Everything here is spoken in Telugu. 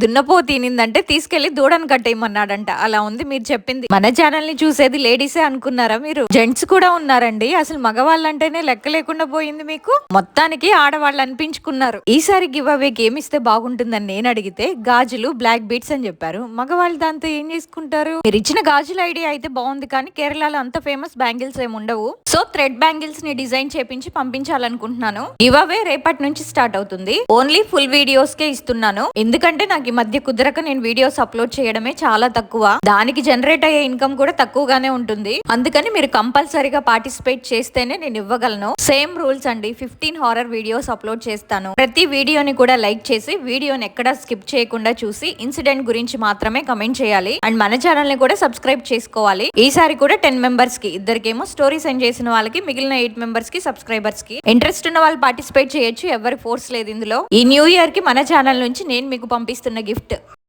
దున్నపో తినిందంటే తీసుకెళ్ళి దూడను కట్టేయమన్నాడంట. అలా ఉంది మీరు చెప్పింది. మన ఛానల్ని చూసేది లేడీసే అనుకున్నారా మీరు? జెంట్స్ కూడా ఉన్నారండి. అసలు మగవాళ్ళంటేనే లెక్క లేకుండా పోయింది మీకు? మొత్తానికి ఆడవాళ్ళు అనిపించుకున్నారు. ఈసారి గివ్ అవే గేమ్ ఇస్తే బాగుంటుందని నేను అడిగితే గాజులు బ్లాక్ బీట్స్ అని చెప్పారు. మగవాళ్ళు దాంతో ఏం చేసుకుంటారు? మీరు ఇచ్చిన గాజుల ఐడియా అయితే బాగుంది కానీ కేరళలో అంత ఫేమస్ బ్యాంగిల్స్ ఏమి ఉండవు. సో థ్రెడ్ బ్యాంగిల్స్ని డిజైన్ చేపించి పంపించాలనుకుంటున్నాను. గివ్ అవే రేపటి నుంచి స్టార్ట్ అవుతుంది. ఓన్లీ ఫుల్ వీడియోస్ కే ఇస్తున్నాను. ఎందుకంటే నాకు ఈ మధ్య కుదరక నేను వీడియోస్ అప్లోడ్ చేయడమే చాలా తక్కువ. దానికి జనరేట్ అయ్యే ఇన్కమ్ కూడా తక్కువగానే ఉంటుంది. అందుకని మీరు కంపల్సరీగా పార్టిసిపేట్ చేస్తేనే నేను ఇవ్వగలను. సేమ్ రూల్స్ అండి ఫిఫ్టీన్ హారర్ వీడియోస్ అప్లోడ్ చేస్తాను. ప్రతి వీడియోని కూడా లైక్ చేసి వీడియోని ఎక్కడా స్కిప్ చేయకుండా చూసి ఇన్సిడెంట్ గురించి మాత్రమే కమెంట్ చేయాలి. అండ్ మన ఛానల్ని కూడా సబ్స్క్రైబ్ చేసుకోవాలి. ఈసారి కూడా టెన్ మెంబర్స్కి ఇద్దరికేమో స్టోరీ సెండ్ చేసిన వాళ్ళకి మిగిలిన ఎయిట్ మెంబర్స్కి సబ్స్క్రైబర్స్కి. ఇంట్రెస్ట్ ఉన్న వాళ్ళు పార్టిసిపేట్ చేయొచ్చు ఎవరి ఫోర్స్ లేదు ఇందులో. ఈ న్యూ ఇయర్కి మన ఛానల్ నుంచి నేను మీకు పంపిస్తున్న గిఫ్ట్